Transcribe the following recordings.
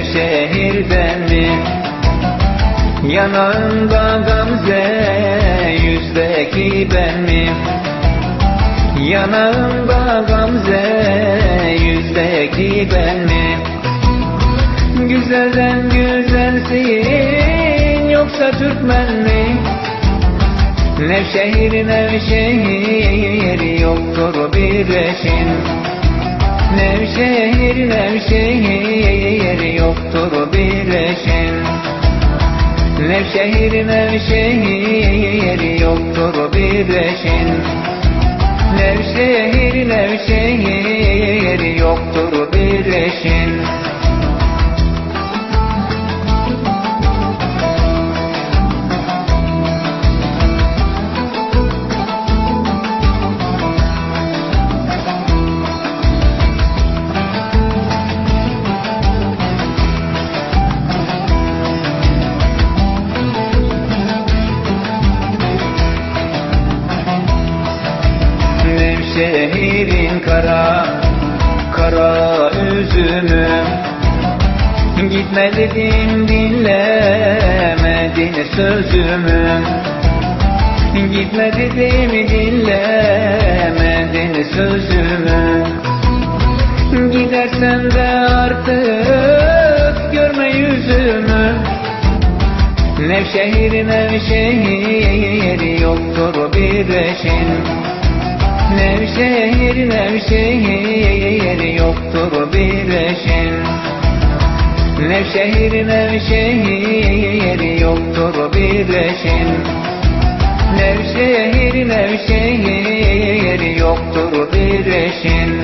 nerelisin Nevşehir'den mi Yanağında gamze yüzdeki ben mi Yanağında gamze yüzdeki ben mi Güzelden güzelsin yoksa Türkmen mi Nevşehir Nevşehir yoktur bir eşin. Nevşehir Nevşehir yoktur bir eşin Nevşehir Nevşehir yoktur bir eşin Nevşehir Nevşehir yoktur bir eşin Nevşehir'in kara kara üzümü. Gitme dedim dinlemedin sözümü. Gitme dedim dinlemedin sözümü. Gidersen de artık görme yüzümü. Nevşehir Nevşehir yoktur bir eşin Nevşehir Nevşehir yoktur bir eşin Nevşehir Nevşehir yoktur bir eşin Nevşehir Nevşehir yoktur bir eşin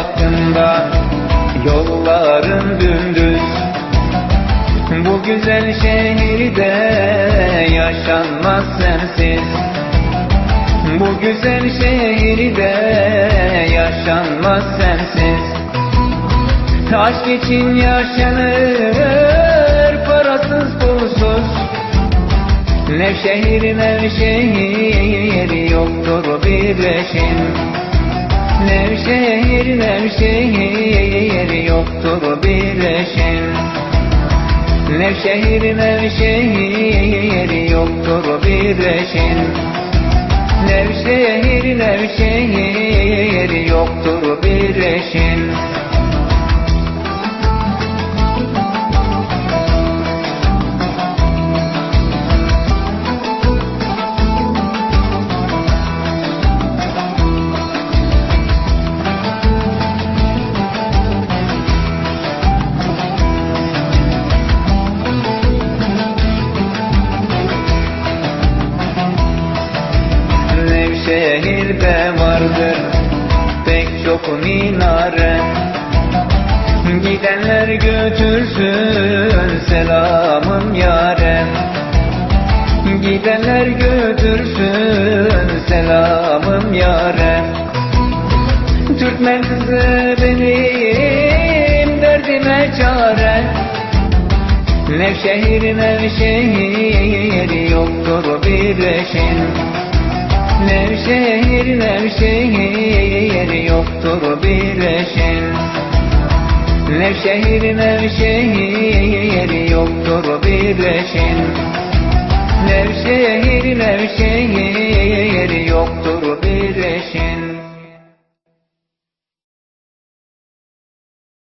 Baktığımda yolların dümdüz. Bu güzel şehirde yaşanmaz sensiz. Bu güzel şehirde yaşanmaz sensiz. Aşk için yaşanır parasız pulsuz Nevşehir Nevşehir yoktur bir Nevşehir yoktur bir eşin Nevşehir Nevşehir yoktur bir eşin Nevşehir Nevşehir yoktur bir pek çok minare. Gidenler götürsün selamım yare. Gidenler götürsün selamım yare. Türkmen kızı benim derdime çare. Nevşehir Nevşehir yoktur bir eşin. Nevşehir Nevşehir yoktur bir eşin Nevşehir Nevşehir yoktur bir eşin Nevşehir Nevşehir yoktur bir eşin